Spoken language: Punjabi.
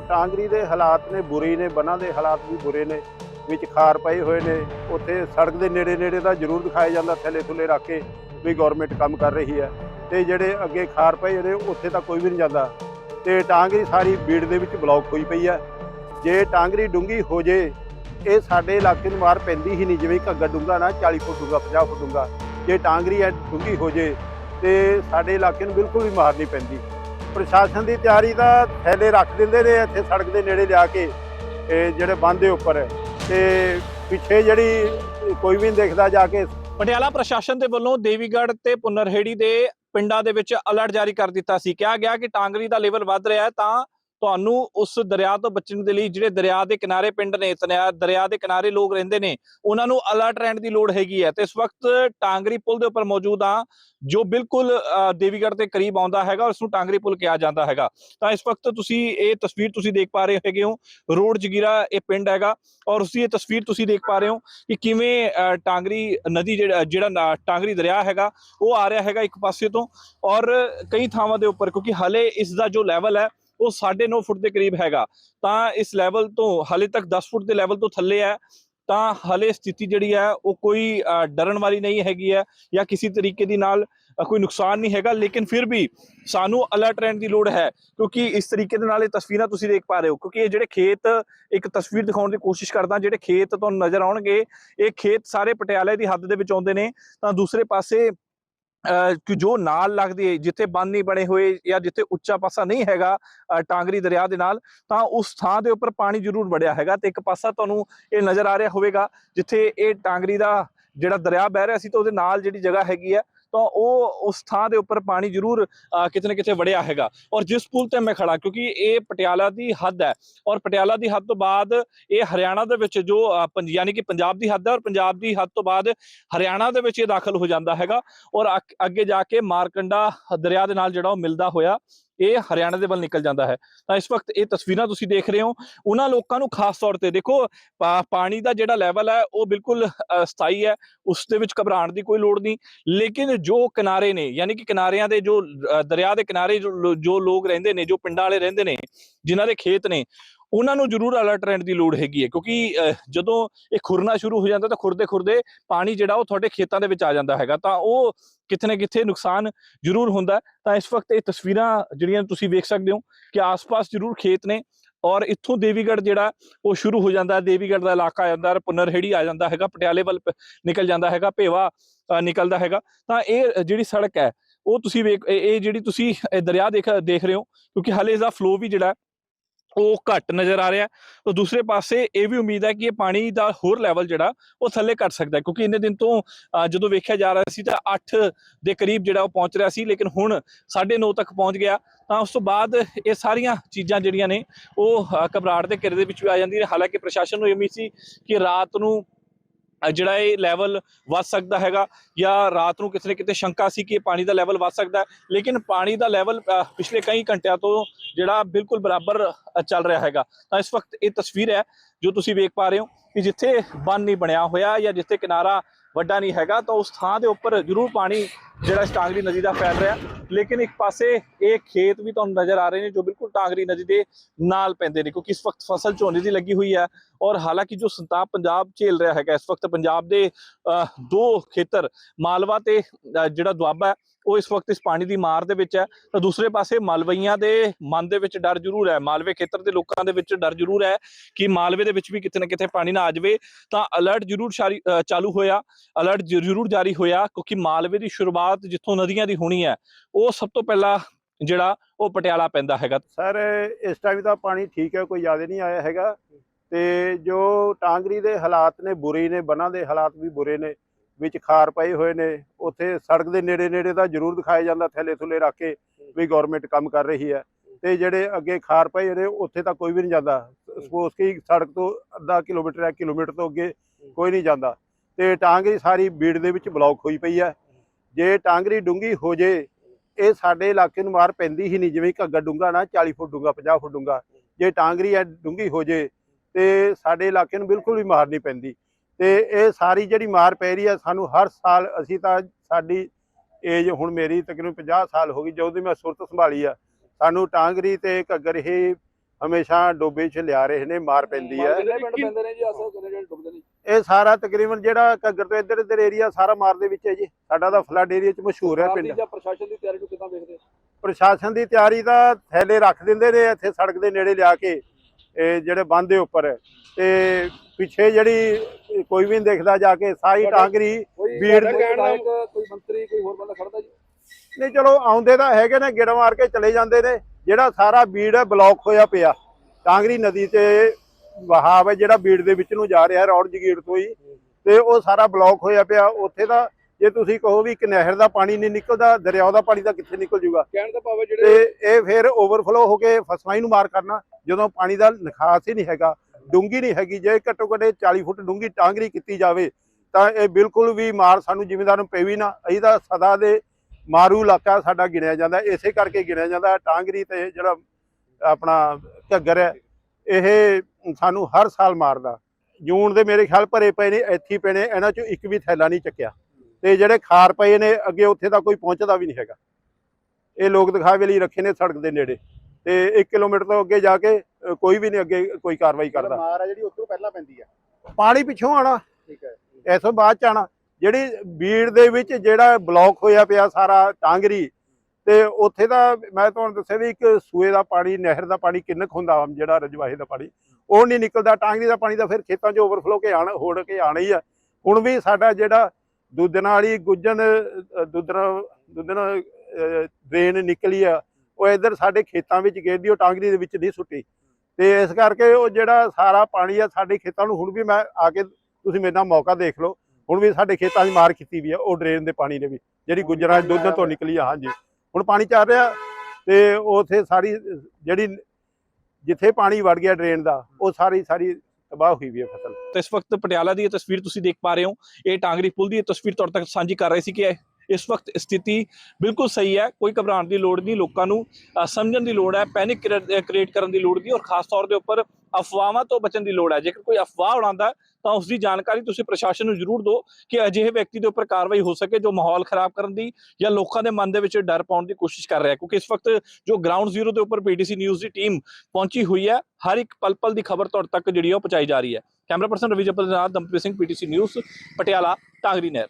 ਟਾਂਗਰੀ ਦੇ ਹਾਲਾਤ ਨੇ, ਬੁਰੇ ਨੇ, ਬਨਾਂ ਦੇ ਹਾਲਾਤ ਵੀ ਬੁਰੇ ਨੇ, ਵਿੱਚ ਖਾਰ ਪਏ ਹੋਏ ਨੇ। ਉੱਥੇ ਸੜਕ ਦੇ ਨੇੜੇ ਨੇੜੇ ਤਾਂ ਜ਼ਰੂਰ ਦਿਖਾਇਆ ਜਾਂਦਾ ਥੱਲੇ ਥੁੱਲੇ ਰੱਖ ਕੇ ਵੀ ਗਵਰਨਮੈਂਟ ਕੰਮ ਕਰ ਰਹੀ ਹੈ। ਤੇ ਜਿਹੜੇ ਅੱਗੇ ਖਾਰ ਪਏ ਨੇ, ਉੱਥੇ ਤਾਂ ਕੋਈ ਵੀ ਨਹੀਂ ਜਾਂਦਾ। ਤੇ ਟਾਂਗਰੀ ਸਾਰੀ ਬੀੜ ਦੇ ਵਿੱਚ ਬਲੌਕ ਹੋਈ ਪਈ ਹੈ। ਜੇ ਟਾਂਗਰੀ ਡੂੰਗੀ ਹੋ ਜੇ, ਇਹ ਸਾਡੇ ਇਲਾਕੇ ਨੂੰ ਮਾਰ ਪੈਂਦੀ ਹੀ ਨਹੀਂ, ਜਿਵੇਂ ਘੱਗਾ ਡੂੰਗਾ ਨਾ 40 ਫੁੱਟ ਡੂੰਗਾ 50 ਫੁੱਟ ਡੂੰਗਾ ਜੇ ਟਾਂਗਰੀ ਐ ਡੂੰਗੀ ਹੋ ਜੇ, ਤੇ ਸਾਡੇ ਇਲਾਕੇ ਨੂੰ ਬਿਲਕੁਲ ਵੀ ਮਾਰ ਨਹੀਂ ਪੈਂਦੀ। ਪ੍ਰਸ਼ਾਸਨ ਦੀ ਤਿਆਰੀ ਤਾਂ ਥੈਲੇ ਰੱਖ ਦਿੰਦੇ ਨੇ, ਇੱਥੇ ਸੜਕ ਦੇ ਨੇੜੇ ਲਿਆ ਕੇ ਇਹ ਜਿਹੜੇ ਬੰਦ ਦੇ ਉੱਪਰ। ਤੇ ਪਿੱਛੇ ਜਿਹੜੀ ਕੋਈ ਵੀ ਨਹੀਂ ਦੇਖਦਾ ਜਾ ਕੇ। ਪਟਿਆਲਾ ਪ੍ਰਸ਼ਾਸਨ ਦੇ ਵੱਲੋਂ ਦੇਵੀਗੜ੍ਹ ਤੇ ਪੁਨਰਹੇੜੀ ਦੇ ਪਿੰਡਾਂ ਦੇ ਵਿੱਚ ਅਲਰਟ ਜਾਰੀ ਕਰ ਦਿੱਤਾ ਸੀ। ਕਿਹਾ ਗਿਆ ਕਿ ਟਾਂਗਰੀ ਦਾ ਲੈਵਲ ਵੱਧ ਰਿਹਾ ਹੈ, ਤਾਂ ਤੁਹਾਨੂੰ ਉਸ ਦਰਿਆ ਤੋਂ ਬਚਣ ਦੇ ਲਈ ਜਿਹੜੇ ਦਰਿਆ ਦੇ ਕਿਨਾਰੇ ਪਿੰਡ ਨੇ ਤਨਿਆ- ਦਰਿਆ ਦੇ ਕਿਨਾਰੇ ਲੋਕ ਰਹਿੰਦੇ ਨੇ ਉਹਨਾਂ ਨੂੰ ਅਲਰਟ ਰਹਿਣ ਦੀ ਲੋੜ ਹੈਗੀ ਹੈ। ਤੇ ਇਸ ਵਕਤ ਟਾਂਗਰੀ ਪੁਲ ਦੇ ਉੱਪਰ ਮੌਜੂਦ ਆ ਜੋ ਬਿਲਕੁਲ ਅ, ਦੇਵੀਗੜ੍ਹ ਦੇ ਕਰੀਬ ਆਉਂਦਾ ਹੈਗਾ ਉਸ ਨੂੰ ਟਾਂਗਰੀ ਪੁਲ ਕਿਹਾ ਜਾਂਦਾ ਹੈਗਾ। ਤਾਂ ਇਸ ਵਕਤ ਤੁਸੀਂ ਇਹ ਤਸਵੀਰ ਤੁਸੀਂ ਦੇਖ ਪਾ ਰਹੇ ਹੈਗੇ ਹੋ ਰੋਡ ਜਗੀਰਾ ਇਹ ਪਿੰਡ ਹੈਗਾ ਔਰ ਉਸਦੀ ਇਹ ਤਸਵੀਰ ਤੁਸੀਂ ਦੇਖ ਪਾ ਰਹੇ ਹੋ ਕਿ ਕਿਵੇਂ ਅ, ਟਾਂਗਰੀ ਨਦੀ ਜਿਹੜਾ ਜਿਹੜਾ ਟਾਂਗਰੀ ਦਰਿਆ ਹੈਗਾ ਉਹ ਆ ਰਿਹਾ ਹੈਗਾ ਇੱਕ ਪਾਸੇ ਤੋਂ ਔਰ ਕਈ ਥਾਵਾਂ ਦੇ ਉੱਪਰ ਕਿਉਂਕਿ ਹਲੇ ਇਸ ਦਾ ਜੋ ਲੈਵਲ ਹੈ ਉਹ 9.5 ਫੁੱਟ ਦੇ ਕਰੀਬ ਹੈਗਾ। ਤਾਂ ਇਸ ਲੈਵਲ ਤੋਂ ਹਾਲੇ ਤੱਕ 10 ਫੁੱਟ ਦੇ ਲੈਵਲ ਤੋਂ ਥੱਲੇ ਹੈ। ਤਾਂ ਹਾਲੇ ਸਥਿਤੀ ਜਿਹੜੀ ਹੈ, ਉਹ ਕੋਈ ਡਰਨ ਵਾਲੀ ਨਹੀਂ ਹੈਗੀ ਹੈ ਜਾਂ ਕਿਸੇ ਤਰੀਕੇ ਦੀ ਨਾਲ ਕੋਈ ਨੁਕਸਾਨ ਨਹੀਂ ਹੈਗਾ। ਲੇਕਿਨ ਫਿਰ ਵੀ ਸਾਨੂੰ ਅਲਰਟ ਰਹਿਣ ਦੀ ਲੋੜ ਹੈ, ਕਿਉਂਕਿ ਇਸ ਤਰੀਕੇ ਦੇ ਨਾਲ ਇਹ ਤਸਵੀਰਾਂ ਤੁਸੀਂ ਦੇਖ ਪਾ ਰਹੇ ਹੋ। ਕਿਉਂਕਿ ਇਹ ਜਿਹੜੇ ਖੇਤ, ਇੱਕ ਤਸਵੀਰ ਦਿਖਾਉਣ ਦੀ ਕੋਸ਼ਿਸ਼ ਕਰਦਾ, ਜਿਹੜੇ ਖੇਤ ਤੁਹਾਨੂੰ ਨਜ਼ਰ ਆਉਣਗੇ, ਇਹ ਖੇਤ ਸਾਰੇ ਪਟਿਆਲੇ ਦੀ ਹੱਦ ਦੇ ਵਿੱਚ ਆਉਂਦੇ ਨੇ। ਤਾਂ ਦੂਸਰੇ ਪਾਸੇ ਕਿ ਜੋ ਨਾਲ ਲੱਗਦੀ ਹੈ ਜਿੱਥੇ ਬੰਨ ਨਹੀਂ ਬਣੇ ਹੋਏ ਜਾਂ ਜਿੱਥੇ ਉੱਚਾ ਪਾਸਾ ਨਹੀਂ ਹੈਗਾ, ਅਹ, ਟਾਂਗਰੀ ਦਰਿਆ ਦੇ ਨਾਲ, ਤਾਂ ਉਸ ਥਾਂ ਦੇ ਉੱਪਰ ਪਾਣੀ ਜ਼ਰੂਰ ਵੜਿਆ ਹੈਗਾ ਤੇ ਇੱਕ ਪਾਸਾ ਤੁਹਾਨੂੰ ਇਹ ਨਜ਼ਰ ਆ ਰਿਹਾ ਹੋਵੇਗਾ, ਜਿੱਥੇ ਇਹ ਟਾਂਗਰੀ ਦਾ ਜਿਹੜਾ ਦਰਿਆ ਬਹਿ ਰਿਹਾ ਸੀ ਤਾਂ ਉਹਦੇ ਨਾਲ ਜਿਹੜੀ ਜਗ੍ਹਾ ਹੈਗੀ ਆ ਤਾਂ ਉਹ ਉਸ ਥਾਂ ਦੇ ਉੱਪਰ ਪਾਣੀ ਜ਼ਰੂਰ ਕਿਤੇ ਨਾ ਕਿਤੇ ਵੜਿਆ ਹੈਗਾ। ਔਰ ਜਿਸ ਪੁਲ ਤੇ ਮੈਂ ਖੜਾ ਕਿਉਂਕਿ ਇਹ ਪਟਿਆਲਾ ਦੀ ਹੱਦ ਹੈ। ਔਰ ਪਟਿਆਲਾ ਦੀ ਹੱਦ ਤੋਂ ਬਾਅਦ ਇਹ ਹਰਿਆਣਾ ਦੇ ਵਿੱਚ ਜੋ ਅਹ, ਯਾਨੀ ਕਿ ਪੰਜਾਬ ਦੀ ਹੱਦ ਹੈ ਔਰ ਪੰਜਾਬ ਦੀ ਹੱਦ ਤੋਂ ਬਾਅਦ ਹਰਿਆਣਾ ਦੇ ਵਿੱਚ ਇਹ ਦਾਖਲ ਹੋ ਜਾਂਦਾ ਹੈਗਾ। ਔਰ ਅੱਗ- ਅੱਗੇ ਜਾ ਕੇ ਮਾਰਕੰਡਾ ਦਰਿਆ ਦੇ ਨਾਲ ਜਿਹੜਾ ਉਹ ਮਿਲਦਾ ਹੋਇਆ। ਇਹ ਹਰਿਆਣਾ ਦੇ ਵੱਲ ਨਿਕਲ ਜਾਂਦਾ ਹੈ। ਤਾਂ ਇਸ ਵਕਤ ਇਹ ਤਸਵੀਰਾਂ ਤੁਸੀਂ ਦੇਖ ਰਹੇ ਹੋ। ਉਹਨਾਂ ਲੋਕਾਂ ਨੂੰ ਖਾਸ ਤੌਰ ਤੇ ਦੇਖੋ ਪਾਣੀ ਦਾ ਜਿਹੜਾ ਲੈਵਲ ਹੈ ਉਹ ਬਿਲਕੁਲ ਅ, ਸਥਾਈ ਹੈ। ਉਸ ਦੇ ਵਿੱਚ ਘਬਰਾਉਣ ਦੀ ਕੋਈ ਲੋੜ ਨਹੀਂ। ਲੇਕਿਨ ਜੋ ਕਿਨਾਰੇ ਨੇ ਯਾਨੀ ਕਿ ਕਿਨਾਰਿਆਂ ਦੇ ਜੋ ਦਰਿਆ ਦੇ ਕਿਨਾਰੇ ਜੋ ਜੋ ਲੋਕ ਰਹਿੰਦੇ ਨੇ ਜੋ ਪਿੰਡਾਂ ਵਾਲੇ ਰਹਿੰਦੇ ਨੇ ਜਿਨ੍ਹਾਂ ਦੇ ਖੇਤ ਨੇ ਉਹਨਾਂ ਨੂੰ ਜ਼ਰੂਰ ਅਲਰਟ ਰਹਿਣ ਦੀ ਲੋੜ ਹੈਗੀ ਹੈ, ਕਿਉਂਕਿ ਜਦੋਂ ਇਹ ਖੁਰਨਾ ਸ਼ੁਰੂ ਹੋ ਜਾਂਦਾ ਤਾਂ ਖੁਰਦੇ ਖੁਰਦੇ ਪਾਣੀ ਜਿਹੜਾ ਉਹ ਤੁਹਾਡੇ ਖੇਤਾਂ ਦੇ ਵਿੱਚ ਆ ਜਾਂਦਾ ਹੈਗਾ, ਤਾਂ ਉਹ ਕਿਤੇ ਨਾ ਕਿਤੇ ਨੁਕਸਾਨ ਜ਼ਰੂਰ ਹੁੰਦਾ ਤਾਂ ਇਸ ਵਕਤ ਇਹ ਤਸਵੀਰਾਂ ਜਿਹੜੀਆਂ ਤੁਸੀਂ ਵੇਖ ਸਕਦੇ ਹੋ ਕਿ ਆਸ-ਪਾਸ ਜ਼ਰੂਰ ਖੇਤ ਨੇ ਔਰ ਇੱਥੋਂ ਦੇਵੀਗੜ੍ਹ ਜਿਹੜਾ ਉਹ ਸ਼ੁਰੂ ਹੋ ਜਾਂਦਾ ਹੈ, ਦੇਵੀਗੜ੍ਹ ਦਾ ਇਲਾਕਾ ਆ ਜਾਂਦਾ ਪੁਨਰਹੇੜੀ ਆ ਜਾਂਦਾ ਹੈਗਾ, ਪਟਿਆਲੇ ਵੱਲ ਪ- ਨਿਕਲ ਜਾਂਦਾ ਹੈਗਾ, ਭੇਵਾ ਨਿਕਲਦਾ ਹੈਗਾ। ਤਾਂ ਇਹ ਜਿਹੜੀ ਸੜਕ ਹੈ, ਉਹ ਤੁਸੀਂ ਵੇਖ, ਇਹ ਜਿਹੜੀ ਤੁਸੀਂ ਦਰਿਆ ਦੇਖ ਦੇਖ ਰਹੇ ਹੋ, ਕਿਉਂਕਿ ਹਲੇ ਇਸ ਦਾ ਫਲੋ ਵੀ ਜਿਹੜਾ ਉਹ ਘੱਟ ਨਜ਼ਰ ਆ ਰਿਹਾ ਤਾਂ ਦੂਸਰੇ ਪਾਸੇ ਇਹ ਵੀ ਉਮੀਦ ਹੈ ਕਿ ਇਹ ਪਾਣੀ ਦਾ ਹੋਰ ਲੈਵਲ ਜਿਹੜਾ, ਉਹ ਥੱਲੇ ਘਟ ਸਕਦਾ ਕਿਉਂਕਿ ਇੰਨੇ ਦਿਨ ਤੋਂ ਜਦੋਂ ਵੇਖਿਆ ਜਾ ਰਿਹਾ ਸੀ ਤਾਂ 8 ਦੇ ਕਰੀਬ ਜਿਹੜਾ ਉਹ ਪਹੁੰਚ ਰਿਹਾ ਸੀ, ਲੇਕਿਨ ਹੁਣ 9.5 ਤੱਕ ਪਹੁੰਚ ਗਿਆ। ਤਾਂ ਉਸ ਤੋਂ ਬਾਅਦ ਇਹ ਸਾਰੀਆਂ ਚੀਜ਼ਾਂ ਜਿਹੜੀਆਂ ਨੇ, ਉਹ ਘਬਰਾਹਟ ਦੇ ਘੇਰੇ ਦੇ ਵਿੱਚ ਵੀ ਆ ਜਾਂਦੀਆਂ ਹੈ ਹਾਲਾਂਕਿ ਪ੍ਰਸ਼ਾਸਨ ਨੂੰ ਇਹ ਉਮੀਦ ਸੀ ਕਿ ਰਾਤ ਨੂੰ ਜਿਹੜਾ ਇਹ ਲੈਵਲ ਵੱਧ ਸਕਦਾ ਹੈਗਾ ਜਾਂ ਰਾਤ ਨੂੰ ਕਿਤੇ ਨਾ ਕਿਤੇ ਸ਼ੰਕਾ ਸੀ ਕਿ ਇਹ ਪਾਣੀ ਦਾ ਲੈਵਲ ਵੱਧ ਸਕਦਾ ਲੇਕਿਨ ਪਾਣੀ ਦਾ ਲੈਵਲ ਪਿਛਲੇ ਕਈ ਘੰਟਿਆਂ ਤੋਂ ਜਿਹੜਾ ਬਿਲਕੁਲ ਬਰਾਬਰ ਚੱਲ ਰਿਹਾ ਹੈਗਾ। ਤਾਂ ਇਸ ਵਕਤ ਇਹ ਤਸਵੀਰ ਹੈ ਜੋ ਤੁਸੀਂ ਵੇਖ ਪਾ ਰਹੇ ਹੋ ਕਿ ਜਿੱਥੇ ਬੰਨ ਨਹੀਂ ਬਣਿਆ ਹੋਇਆ ਜਾਂ ਜਿੱਥੇ ਕਿਨਾਰਾ ਵੱਡਾ ਨਹੀਂ ਹੈਗਾ, ਤਾਂ ਉਸ ਥਾਂ ਦੇ ਉੱਪਰ ਜ਼ਰੂਰ ਪਾਣੀ ਜਿਹੜਾ ਇਸ ਟਾਂਗਰੀ ਨਦੀ ਦਾ ਫੈਲ ਰਿਹਾ। ਲੇਕਿਨ ਇੱਕ ਪਾਸੇ ਇਹ ਖੇਤ ਵੀ ਤੁਹਾਨੂੰ ਨਜ਼ਰ ਆ ਰਹੇ ਨੇ ਜੋ ਬਿਲਕੁਲ ਟਾਂਗਰੀ ਨਦੀ ਦੇ ਨਾਲ ਪੈਂਦੇ ਨੇ ਕਿਉਂਕਿ ਇਸ ਵਕਤ ਫਸਲ ਝੋਨੇ ਦੀ ਲੱਗੀ ਹੋਈ ਹੈ ਔਰ ਹਾਲਾਂਕਿ ਜੋ ਸੰਤਾਪ ਪੰਜਾਬ ਝੇਲ ਰਿਹਾ ਹੈਗਾ ਇਸ ਵਕਤ ਪੰਜਾਬ ਦੇ ਅਹ, ਦੋ ਖੇਤਰ ਮਾਲਵਾ ਤੇ ਜਿਹੜਾ ਦੁਆਬਾ ਹੈ ਉਹ ਇਸ ਵਕਤ ਇਸ ਪਾਣੀ ਦੀ ਮਾਰ ਦੇ ਵਿੱਚ ਹੈ। ਤਾਂ ਦੂਸਰੇ ਪਾਸੇ ਮਾਲਵਈਆਂ ਦੇ ਮਨ ਦੇ ਵਿੱਚ ਡਰ ਜ਼ਰੂਰ ਹੈ ਮਾਲਵੇ ਖੇਤਰ ਦੇ ਲੋਕਾਂ ਦੇ ਵਿੱਚ ਡਰ ਜ਼ਰੂਰ ਹੈ ਕਿ ਮਾਲਵੇ ਦੇ ਵਿੱਚ ਵੀ ਕਿਤੇ ਨਾ ਕਿਤੇ ਪਾਣੀ ਨਾ ਆ ਜਾਵੇ। ਤਾਂ ਅਲਰਟ ਜ਼ਰੂਰ ਸ਼ਾਰੀ- ਚਾਲੂ ਹੋਇਆ ਅਲਰਟ ਜ਼ਰੂਰ ਜਾਰੀ ਹੋਇਆ ਕਿਉਂਕਿ ਮਾਲਵੇ ਦੀ ਸ਼ੁਰੂਆਤ ਜਿੱਥੋਂ ਨਦੀਆਂ ਦੀ ਹੋਣੀ ਹੈ, ਉਹ ਸਭ ਤੋਂ ਪਹਿਲਾਂ ਜਿਹੜਾ ਉਹ ਪਟਿਆਲਾ ਪੈਂਦਾ ਹੈਗਾ। ਸਰ, ਇਸ ਟਾਈਮ ਤਾਂ ਪਾਣੀ ਠੀਕ ਹੈ, ਕੋਈ ਜ਼ਿਆਦਾ ਨਹੀਂ ਆਇਆ ਹੈਗਾ। ਤੇ ਜੋ ਟਾਂਗਰੀ ਦੇ ਹਾਲਾਤ ਨੇ, ਬੁਰੇ ਨੇ, ਬਨਾਂ ਦੇ ਹਾਲਾਤ ਵੀ ਬੁਰੇ ਨੇ, ਵਿੱਚ ਖਾਰ ਪਏ ਹੋਏ ਨੇ, ਉੱਥੇ ਸੜਕ ਦੇ ਨੇੜੇ ਨੇੜੇ ਤਾਂ ਜ਼ਰੂਰ ਦਿਖਾਇਆ ਜਾਂਦਾ ਥੈਲੇ ਥੁੱਲੇ ਰੱਖ ਕੇ ਵੀ ਗਵਰਨਮੈਂਟ ਕੰਮ ਕਰ ਰਹੀ ਹੈ। ਤੇ ਜਿਹੜੇ ਅੱਗੇ ਖਾਰ ਪਏ ਨੇ, ਉੱਥੇ ਤਾਂ ਕੋਈ ਵੀ ਨਹੀਂ ਜਾਂਦਾ। ਸਪੋਜ਼ ਕਿ ਸੜਕ ਤੋਂ ਅੱਧਾ ਕਿਲੋਮੀਟਰ ਜਾਂ ਕਿਲੋਮੀਟਰ ਤੋਂ ਅੱਗੇ ਕੋਈ ਨਹੀਂ ਜਾਂਦਾ। ਤੇ ਟਾਂਗਰੀ ਸਾਰੀ ਬੀੜ ਦੇ ਵਿੱਚ ਬਲੌਕ ਹੋਈ ਪਈ ਹੈ। ਜੇ ਟਾਂਗਰੀ ਡੂੰਗੀ ਹੋ ਜੇ, ਇਹ ਸਾਡੇ ਇਲਾਕੇ ਨੂੰ ਮਾਰ ਪੈਂਦੀ ਹੀ ਨਹੀਂ, ਜਿਵੇਂ ਘੱਗਰ ਡੂੰਗਾ ਨਾ 40 ਫੁੱਟ ਡੂੰਗਾ 50 ਫੁੱਟ ਡੂੰਗਾ। ਜੇ ਟਾਂਗਰੀ ਐ ਡੂੰਗੀ ਹੋ ਜੇ, ਤੇ ਸਾਡੇ ਇਲਾਕੇ ਨੂੰ ਬਿਲਕੁਲ ਵੀ ਮਾਰ ਨਹੀਂ ਪੈਂਦੀ। ਤੇ ਇਹ ਸਾਰੀ ਜਿਹੜੀ ਮਾਰ ਪੈ ਰਹੀ ਹੈ ਸਾਨੂੰ ਹਰ ਸਾਲ ਅਸੀਂ ਤਾਂ ਸਾਡੀ ਏਜ ਹੁਣ ਮੇਰੀ ਤਕਰੀਬਨ 50 ਸਾਲ ਹੋ ਗਈ, ਜਦੋਂ ਦੀ ਮੈਂ ਸੁਰਤ ਸੰਭਾਲੀ ਆ, ਸਾਨੂੰ ਟਾਂਗਰੀ ਤੇ ਘੱਗਰ ਹੀ ਹਮੇਸ਼ਾ ਡੋਬੇ 'ਚ ਲਿਆ ਰਹੇ ਨੇ, ਮਾਰ ਪੈਂਦੀ ਹੈ ਇਹ ਸਾਰਾ ਤਕਰੀਬਨ ਜਿਹੜਾ ਘੱਗਰ ਤੋਂ ਇੱਧਰ ਇੱਧਰ ਏਰੀਆ ਸਾਰਾ ਮਾਰ ਦੇ ਵਿੱਚ ਹੈ ਜੀ। ਸਾਡਾ ਤਾਂ ਫਲੱਡ ਏਰੀਆ 'ਚ ਮਸ਼ਹੂਰ ਹੈ ਪਿੰਡ। ਜਾਂ ਪ੍ਰਸ਼ਾਸਨ ਦੀ ਤਿਆਰੀ ਨੂੰ ਕਿਦਾਂ ਵੇਖਦੇ ਪ੍ਰਸ਼ਾਸਨ ਦੀ ਤਿਆਰੀ ਤਾਂ ਥੈਲੇ ਰੱਖ ਦਿੰਦੇ ਨੇ ਇੱਥੇ ਸੜਕ ਦੇ ਨੇੜੇ ਲਿਆ ਕੇ ਇਹ ਜਿਹੜੇ ਬੰਦ ਦੇ ਉੱਪਰ। ਤੇ ਪਿੱਛੇ ਜਿਹੜੀ ਕੋਈ ਵੀ ਨਹੀਂ ਦੇਖਦਾ ਜਾ ਕੇ ਸਾਰੀ ਤੁਹਾਡਾ- ਟਾਂਗਰੀ ਕਹਿਣ ਦਾ ਕੋਈ ਮੰਤਰੀ ਕੋਈ ਹੋਰ ਬੰਦਾ ਖੜਦਾ ਜੀ? ਨਹੀਂ ਚਲੋ ਆਉਂਦੇ ਤਾਂ ਹੈਗੇ ਨੇ ਗਿੜ ਮਾਰ ਕੇ ਚਲੇ ਜਾਂਦੇ ਨੇ। ਜਿਹੜਾ ਸਾਰਾ ਬੀੜ ਹੈ ਬਲੌਕ ਹੋਇਆ ਪਿਆ। ਟਾਂਗਰੀ ਨਦੀ ਤੇ ਵਹਾਵ ਹੈ ਜਿਹੜਾ ਬੀੜ ਦੇ ਵਿੱਚ ਨੂੰ ਜਾ ਰਿਹਾ ਰੌੜ ਜਗੀਰ ਤੋਂ ਹੀ ਤੇ ਉਹ ਸਾਰਾ ਬਲੌਕ ਹੋਇਆ ਪਿਆ। ਉੱਥੇ ਦਾ ਜੇ ਤੁਸੀਂ ਕਹੋ ਵੀ ਇੱਕ ਨਹਿਰ ਦਾ ਪਾਣੀ ਨਹੀਂ ਨਿਕਲਦਾ ਦਰਿਆ ਦਾ ਪਾਣੀ ਤਾਂ ਕਿੱਥੇ ਨਿਕਲ ਜੂਗਾ? ਕਹਿਣ ਦਾ ਭਾਵੇਂ ਜਿਹੜੇ ਤੇ ਇਹ ਫਿਰ ਓਵਰਫਲੋ ਹੋ ਕੇ ਫਸਲਾਂ ਹੀ ਨੂੰ ਮਾਰ ਕਰਨਾ ਜਦੋਂ ਪਾਣੀ ਦਾ ਨਿਕਾਸ ਹੀ ਨਹੀਂ ਹੈਗਾ ਡੂੰਗੀ ਨਹੀਂ ਹੈਗੀ ਜੇ ਘੱਟੋ ਘੱਟ ਇਹ 40 ਫੁੱਟ ਡੂੰਗੀ ਟਾਂਗਰੀ ਕੀਤੀ ਜਾਵੇ ਤਾਂ ਇਹ ਬਿਲਕੁਲ ਵੀ ਮਾਰ ਸਾਨੂੰ ਜ਼ਿਮੀਂਦਾਰ ਨੂੰ ਪੇਵੀ ਨਾ ਅਸੀਂ ਤਾਂ ਸਦਾ ਦੇ ਮਾਰੂ ਇਲਾਕਾ ਸਾਡਾ ਗਿਣਿਆ ਜਾਂਦਾ ਇਸੇ ਕਰਕੇ ਗਿਣਿਆ ਜਾਂਦਾ ਟਾਂਗਰੀ ਤੇ ਜਿਹੜਾ ਆਪਣਾ ਘੱਗਰ ਹੈ ਇਹ ਸਾਨੂੰ ਹਰ ਸਾਲ ਮਾਰਦਾ। ਜੂਨ ਦੇ ਮੇਰੇ ਖਿਆਲ ਭਰੇ ਪਏ ਨੇ ਇੱਥੇ ਪਏ ਨੇ ਇਹਨਾਂ ਚੋਂ ਇੱਕ ਵੀ ਥੈਲਾ ਨਹੀਂ ਚੱਕਿਆ। ਤੇ ਜਿਹੜੇ ਖਾਰ ਪਏ ਨੇ ਅੱਗੇ ਉੱਥੇ ਤਾਂ ਕੋਈ ਪਹੁੰਚਦਾ ਵੀ ਨਹੀਂ ਹੈਗਾ। ਇਹ ਲੋਕ ਦਿਖਾਵੇ ਲਈ ਰੱਖੇ ਨੇ ਸੜਕ ਦੇ ਨੇੜੇ। ਤੇ 1 ਕਿਲੋਮੀਟਰ ਤੋਂ ਅੱਗੇ ਜਾ ਕੇ ਕੋਈ ਵੀ ਨਹੀਂ ਅੱਗੇ ਕੋਈ ਕਾਰਵਾਈ ਕਰਦਾ। ਮਾਰ ਆ ਜਿਹੜੀ ਉਧਰੋਂ ਪਹਿਲਾਂ ਪੈਂਦੀ ਆ। ਪਾਣੀ ਪਿੱਛੋਂ ਆਣਾ ਠੀਕ ਹੈ। ਇਸੋਂ ਬਾਅਦ ਚ ਆਣਾ ਜਿਹੜੀ ਬੀੜ ਦੇ ਵਿੱਚ ਜਿਹੜਾ ਬਲੌਕ ਹੋਇਆ ਪਿਆ ਸਾਰਾ ਟਾਂਗਰੀ ਤੇ ਉੱਥੇ ਦਾ ਮੈਂ ਤੁਹਾਨੂੰ ਦੱਸਿਆ ਵੀ ਇੱਕ ਸੂਏ ਦਾ ਪਾਣੀ ਨਹਿਰ ਦਾ ਪਾਣੀ ਕਿੰਨਾ ਹੁੰਦਾ ਜਿਹੜਾ ਰਜਵਾਹੇ ਦਾ ਪਾਣੀ। ਉਹ ਨਹੀਂ ਨਿਕਲਦਾ ਟਾਂਗਰੀ ਦਾ ਪਾਣੀ ਤਾਂ ਫਿਰ ਖੇਤਾਂ 'ਚ ਓਵਰਫਲੋ ਕੇ ਆਣ ਹੋੜ ਕੇ ਆਣਾ ਹੀ ਆ। ਹੁਣ ਵੀ ਸਾਡਾ ਜਿਹੜਾ ਦੁੱਧਣਾ ਵਾਲੀ ਗੁੱਜਨ ਅ, ਦੁੱਧਣਾ ਦੁੱਧਣਾ ਡਰੇਨ ਨਿਕਲੀ ਆ ਉਹ ਇੱਧਰ ਸਾਡੇ ਖੇਤਾਂ ਵਿੱਚ ਗੇਰਦੀ ਉਹ ਟਾਂਗਰੀ ਦੇ ਵਿੱਚ ਨਹੀਂ ਸੁੱਟੀ। ਤੇ ਇਸ ਕਰਕੇ ਉਹ ਜਿਹੜਾ ਸਾਰਾ ਪਾਣੀ ਆ ਸਾਡੇ ਖੇਤਾਂ ਨੂੰ ਹੁਣ ਵੀ ਮੈਂ ਆ ਕੇ ਤੁਸੀਂ ਮੇਰੇ ਨਾਲ ਮੌਕਾ ਦੇਖ ਲਓ। ਹੁਣ ਵੀ ਸਾਡੇ ਖੇਤਾਂ 'ਚ ਮਾਰ ਕੀਤੀ ਵੀ ਆ ਉਹ ਡਰੇਨ ਦੇ ਪਾਣੀ ਨੇ ਵੀ ਜਿਹੜੀ ਗੁੱਜਰਾਂ ਦੁੱਧ ਤੋਂ ਨਿਕਲੀ ਆ ਹਾਂਜੀ। ਹੁਣ ਪਾਣੀ ਚੱਲ ਰਿਹਾ ਤੇ ਉਥੇ ਸਾਰੀ ਜਿਹੜੀ ਜਿੱਥੇ ਪਾਣੀ ਵੜ ਗਿਆ ਡਰੇਨ ਦਾ, ਉਹ ਸਾਰੀ ਸਾਰੀ ਤਬਾਹ ਹੋਈ ਵੀ ਹੈ ਫਸਲ। ਤੇ ਇਸ ਵਕਤ ਪਟਿਆਲਾ ਦੀ ਇਹ ਤਸਵੀਰ ਤੁਸੀਂ ਦੇਖ ਪਾ ਰਹੇ ਹੋ। ਇਹ ਟਾਂਗਰੀ ਪੁਲ ਦੀ ਇਹ ਤਸਵੀਰ ਤੁਹਾਡੇ ਤੱਕ ਸਾਂਝੀ ਕਰ ਰਹੇ ਸੀ ਕਿ ਇਸ ਵਕਤ ਸਥਿਤੀ ਬਿਲਕੁਲ ਸਹੀ ਹੈ, ਕੋਈ ਘਬਰਾਉਣ ਦੀ ਲੋੜ ਨਹੀਂ, ਲੋਕਾਂ ਨੂੰ ਸਮਝਣ ਦੀ ਲੋੜ ਹੈ, ਪੈਨਿਕ ਕ੍ਰੀਏਟ ਕਰਨ ਦੀ ਲੋੜ ਨਹੀਂ ਔਰ ਖਾਸ ਤੌਰ ਦੇ ਉੱਪਰ ਅਫਵਾਹਾਂ ਤੋਂ ਬਚਣ ਦੀ ਲੋੜ ਹੈ। ਜੇਕਰ ਕੋਈ ਅਫਵਾਹ ਉਡਾਉਂਦਾ ਤਾਂ ਉਸ ਦੀ ਜਾਣਕਾਰੀ ਤੁਸੀਂ ਪ੍ਰਸ਼ਾਸਨ ਨੂੰ ਜ਼ਰੂਰ ਦਿਓ ਕਿ ਅਜਿਹੇ ਵਿਅਕਤੀ ਦੇ ਉੱਪਰ ਕਾਰਵਾਈ ਹੋ ਸਕੇ ਜੋ ਮਾਹੌਲ ਖਰਾਬ ਕਰਨ ਦੀ ਜਾਂ ਲੋਕਾਂ ਦੇ ਮਨ ਦੇ ਵਿੱਚ ਡਰ ਪਾਉਣ ਦੀ ਕੋਸ਼ਿਸ਼ ਕਰ ਰਿਹਾ ਹੈ। ਕਿਉਂਕਿ ਇਸ ਵਕਤ ਜੋ ਗਰਾਊਂਡ ਜ਼ੀਰੋ ਦੇ ਉੱਪਰ ਪੀਟੀਸੀ ਨਿਊਜ਼ ਦੀ ਟੀਮ ਪਹੁੰਚੀ ਹੋਈ ਹੈ, ਹਰ ਇੱਕ ਪਲ ਪਲ ਦੀ ਖਬਰ ਤੁਹਾਡੇ ਤੱਕ ਜਿਹੜੀ ਹੈ ਉਹ ਪਹੁੰਚਾਈ ਜਾ ਰਹੀ ਹੈ। ਕੈਮਰਾ ਪਰਸਨ ਰਵੀ ਜੱਪਲ ਦੇ ਨਾਲ ਦਮਪ੍ਰੀਤ ਸਿੰਘ ਪੀਟੀਸੀ ਨਿਊਜ਼ ਪਟਿਆਲਾ ਟਾਂਗਰੀ ਨਹਿਰ।